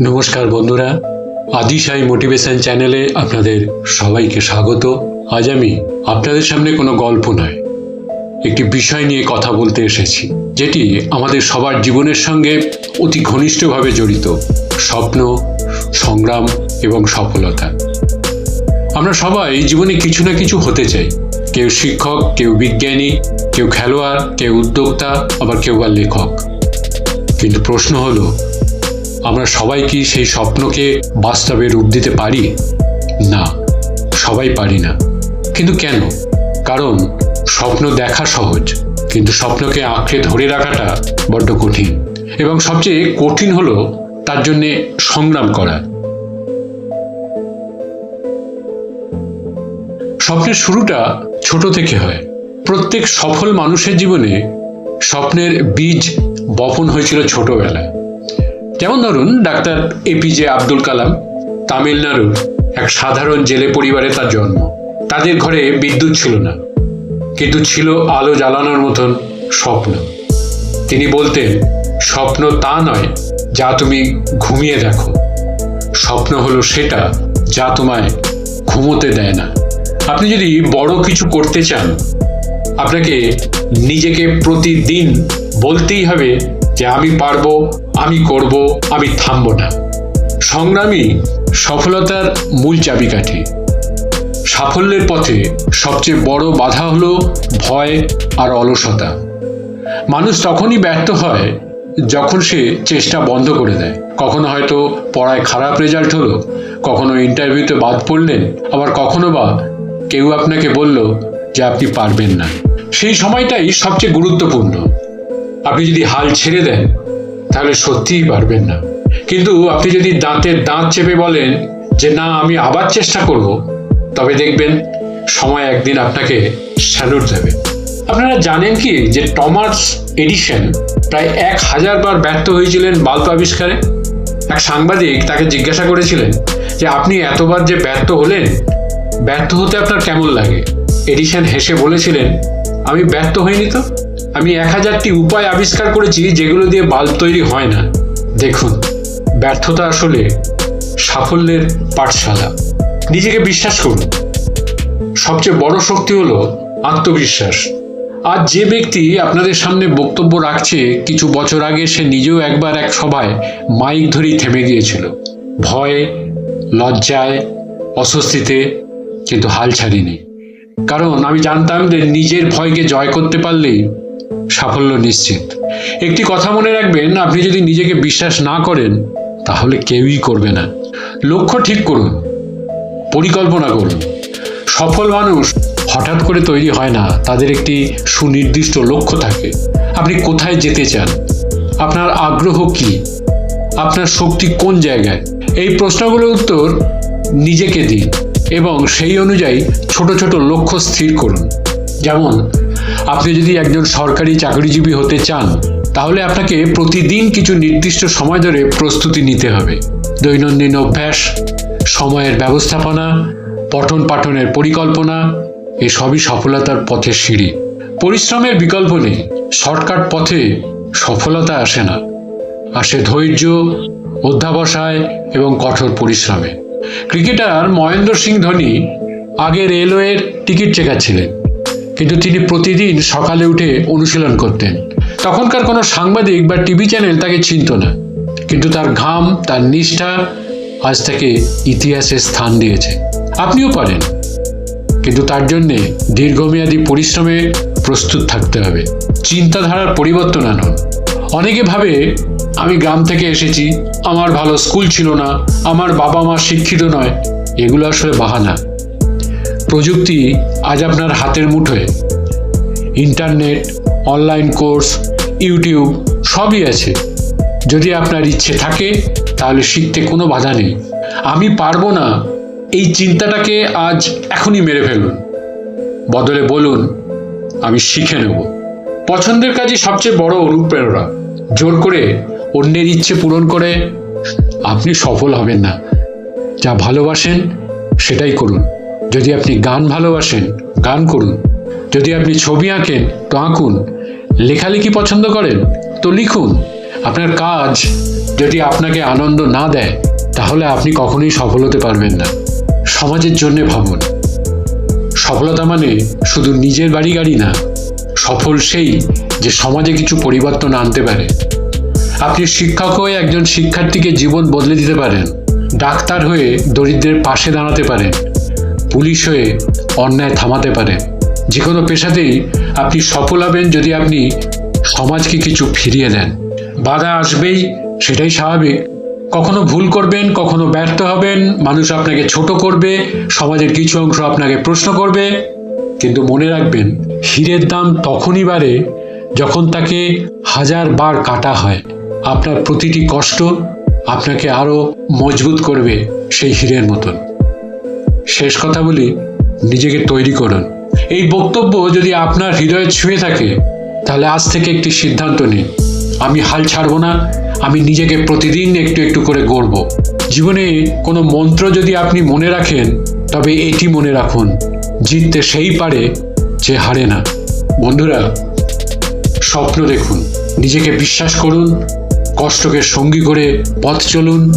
নমস্কার বন্ধুরা। আদিশাই মোটিভেশন চ্যানেলে আপনাদের সবাইকে স্বাগত। আজ আমি আপনাদের সামনে কোনো গল্প নয়, একটি বিষয় নিয়ে কথা বলতে এসেছি, যেটি আমাদের সবার জীবনের সঙ্গে অতি ঘনিষ্ঠভাবে জড়িত, স্বপ্ন, সংগ্রাম এবং সফলতা। আমরা সবাই জীবনে কিছু না কিছু হতে চাই। কেউ শিক্ষক, কেউ বিজ্ঞানী, কেউ খেলোয়াড়, কেউ উদ্যোক্তা, আবার কেউ বা লেখক। কিন্তু প্রশ্ন হলো আমরা সবাই কি সেই স্বপ্নকে বাস্তবে রূপ দিতে পারি? না, সবাই পারি না। কিন্তু কেন? কারণ স্বপ্ন দেখা সহজ, কিন্তু স্বপ্নকে আঁকড়ে ধরে রাখাটা বড্ড কঠিন। এবং সবচেয়ে কঠিন হলো তার জন্যে সংগ্রাম করা। স্বপ্নের শুরুটা ছোট থেকে হয়। প্রত্যেক সফল মানুষের জীবনে স্বপ্নের বীজ বপন হয়েছিল ছোটবেলায়। যেমন ধরুন ডাক্তার এপিজে আব্দুল কালাম তামিলনাড়ুর এক সাধারণ জেলে পরিবারে তার জন্ম। তাদের ঘরে বিদ্যুৎ ছিল না, কিন্তু ছিল আলো জ্বালানোর মতন স্বপ্ন। তিনি বলতেন, স্বপ্ন তা নয় যা তুমি ঘুমিয়ে দেখো। স্বপ্ন হলো সেটা যা তোমায় ঘুমোতে দেয় না। আপনি যদি বড় কিছু করতে চান, আপনাকে নিজেকে প্রতিদিন বলতেই হবে যে আমি পারব, আমি করব, আমি থামবো না। সংগ্রামী সফলতার মূল চাবিকাঠি। সাফল্যের পথে সবচেয়ে বড় বাধা হলো ভয় আর অলসতা। মানুষ তখনই ব্যর্থ হয় যখন সে চেষ্টা বন্ধ করে দেয়। কখনো হয়তো পড়ায় খারাপ রেজাল্ট হলো, কখনো ইন্টারভিউতে বাদ পড়লেন, আবার কখনো বা কেউ আপনাকে বলল যে আপনি পারবেন না। সেই সময়টাই সবচেয়ে গুরুত্বপূর্ণ। আপনি যদি হাল ছেড়ে দেন, তাহলে সত্যিই পারবেন না। কিন্তু আপনি যদি দাঁতের দাঁত চেপে বলেন যে, না, আমি আবার চেষ্টা করব, তবে দেখবেন সময় একদিন আপনাকে স্যালুট দেবে। আপনারা জানেন কি যে টমাস এডিশন প্রায় এক হাজার বার ব্যর্থ হয়েছিলেন বাল্ব আবিষ্কারে? এক সাংবাদিক তাকে জিজ্ঞাসা করেছিলেন যে, আপনি এতবার যে ব্যর্থ হলেন, ব্যর্থ হতে আপনার কেমন লাগে? এডিশন হেসে বলেছিলেন, আমি ব্যর্থ হইনি তো? আমি এক হাজারটি উপায় আবিষ্কার করেছি যেগুলো দিয়ে বাল্ব তৈরি হয় না। দেখুন, ব্যর্থতা আসলে সাফল্যের পাঠশালা। নিজেকে বিশ্বাস করুন। সবচেয়ে বড় শক্তি হলো আত্মবিশ্বাস। আজ যে ব্যক্তি আপনাদের সামনে বক্তব্য রাখছে, কিছু বছর আগে সে নিজেও একবার এক সভায় মাইক ধরেই থেমে গিয়েছিল। ভয়, লজ্জায়, অস্বস্তিতে, কিন্তু হাল ছাড়িনি। কারণ আমি জানতাম যে নিজের ভয়কে জয় করতে পারলেই সাফল্য নিশ্চিত। একটি কথা মনে রাখবেন, আপনি যদি নিজেকে বিশ্বাস না করেন, তাহলে কেউই করবে না। লক্ষ্য ঠিক করুন, পরিকল্পনা করুন। সফল মানুষ হঠাৎ করে তৈরি হয় না, তাদের একটি সুনির্দিষ্ট লক্ষ্য থাকে। আপনি কোথায় যেতে চান? আপনার আগ্রহ কি? আপনার শক্তি কোন জায়গায়? এই প্রশ্নগুলোর উত্তর নিজেকে দিন এবং সেই অনুযায়ী ছোট ছোট লক্ষ্য স্থির করুন। যেমন আপনি যদি একজন সরকারি চাকরিজীবী হতে চান, তাহলে আপনাকে প্রতিদিন কিছু নির্দিষ্ট সময় ধরে প্রস্তুতি নিতে হবে। দৈনন্দিন অভ্যাস, সময়ের ব্যবস্থাপনা, পঠন পাঠনের পরিকল্পনা এসবই সফলতার পথের সিঁড়ি। পরিশ্রমের বিকল্প নেই, শর্টকাট পথে সফলতা আসে না। আসে ধৈর্য, অধ্যাবসায় এবং কঠোর পরিশ্রমে। ক্রিকেটার মহেন্দ্র সিং ধোনি আগে রেলওয়ের টিকিট চেকার ছিলেন কিন্তু তিনি প্রতিদিন সকালে উঠে অনুশীলন করতেন। তখনকার কোনো সাংবাদিক বা টিভি চ্যানেল তাকে চিনত না। কিন্তু তার ঘাম, তার নিষ্ঠা আজ তাকে ইতিহাসে স্থান দিয়েছে। আপনিও পারেন। কিন্তু তার জন্যে দীর্ঘমেয়াদী পরিশ্রমে প্রস্তুত থাকতে হবে। চিন্তাধারার পরিবর্তন আনুন। অনেকে ভাবে, আমি গ্রাম থেকে এসেছি, আমার ভালো স্কুল ছিল না, আমার বাবা মা শিক্ষিত নয়। এগুলো আসলে বাহানা। প্রযুক্তি আজ আপনার হাতের মুঠোয়। ইন্টারনেট, অনলাইন কোর্স, ইউটিউব, সবই আছে। যদি আপনার ইচ্ছে থাকে, তাহলে শিখতে কোনো বাধা নেই। আমি পারব না, এই চিন্তাটাকে আজ এখনই মেরে ফেলুন। বদলে বলুন, আমি শিখে নেব। পছন্দের কাজই সবচেয়ে বড় অনুপ্রেরণা। জোর করে অন্যের ইচ্ছে পূরণ করে আপনি সফল হবেন না। যা ভালোবাসেন, সেটাই করুন। যদি আপনি গান ভালোবাসেন, গান করুন। যদি আপনি ছবি আঁকেন, তো আঁকুন। লেখালেখি পছন্দ করেন, তো লিখুন। আপনার কাজ যদি আপনাকে আনন্দ না দেয়, তাহলে আপনি কখনোই সফল হতে পারবেন না। সমাজের জন্য ভাবুন। সফলতা মানে শুধু নিজের বাড়ি গাড়ি না, সফল সেই যে সমাজে কিছু পরিবর্তন আনতে পারে। আপনি শিক্ষক হয়ে একজন শিক্ষার্থীকে জীবন বদলে দিতে পারেন, ডাক্তার হয়ে দরিদ্রের পাশে দাঁড়াতে পারেন পুলিশ হয়ে অন্যায় থামাতে পারে। যে কোনো পেশাতেই আপনি সফল হবেন যদি আপনি সমাজকে কিছু ফিরিয়ে দেন। বাধা আসবেই, সেটাই স্বাভাবিক। কখনো ভুল করবেন, কখনো ব্যর্থ হবেন, মানুষ আপনাকে ছোট করবে, সমাজের কিছু অংশ আপনাকে প্রশ্ন করবে। কিন্তু মনে রাখবেন, হীরের দাম তখনই বাড়ে যখন তাকে হাজার বার কাটা হয়। আপনার প্রতিটি কষ্ট আপনাকে আরও মজবুত করবে সেই হীরের মতন। শেষ কথা বলি, নিজেকে তৈরি করুন। এই বক্তব্য যদি আপনার হৃদয়ে ছুঁয়ে থাকে, তাহলে আজ থেকে একটি সিদ্ধান্ত নিন। আমি হাল ছাড়বো না, আমি নিজেকে প্রতিদিন একটু একটু করে গড়ব। জীবনে কোনো মন্ত্র যদি আপনি মনে রাখেন, তবে এটি মনে রাখুন, জিততে সেই পারে যে হারে না। বন্ধুরা, স্বপ্ন দেখুন, নিজেকে বিশ্বাস করুন, কষ্টকে সঙ্গী করে পথ চলুন,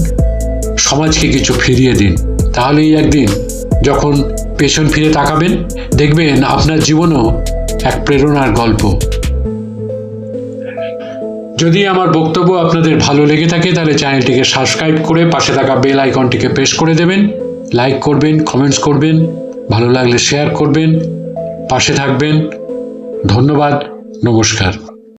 সমাজকে কিছু ফিরিয়ে দিন। তাহলেই একদিন যখন পেছন ফিরে তাকাবেন, দেখবেন আপনার জীবনও এক প্রেরণার গল্প। যদি আমার বক্তব্য আপনাদের ভালো লেগে থাকে, তাহলে চ্যানেলটিকে সাবস্ক্রাইব করে পাশে থাকা বেল আইকনটিকে প্রেস করে দেবেন। লাইক করবেন, কমেন্টস করবেন, ভালো লাগলে শেয়ার করবেন, পাশে থাকবেন। ধন্যবাদ, নমস্কার।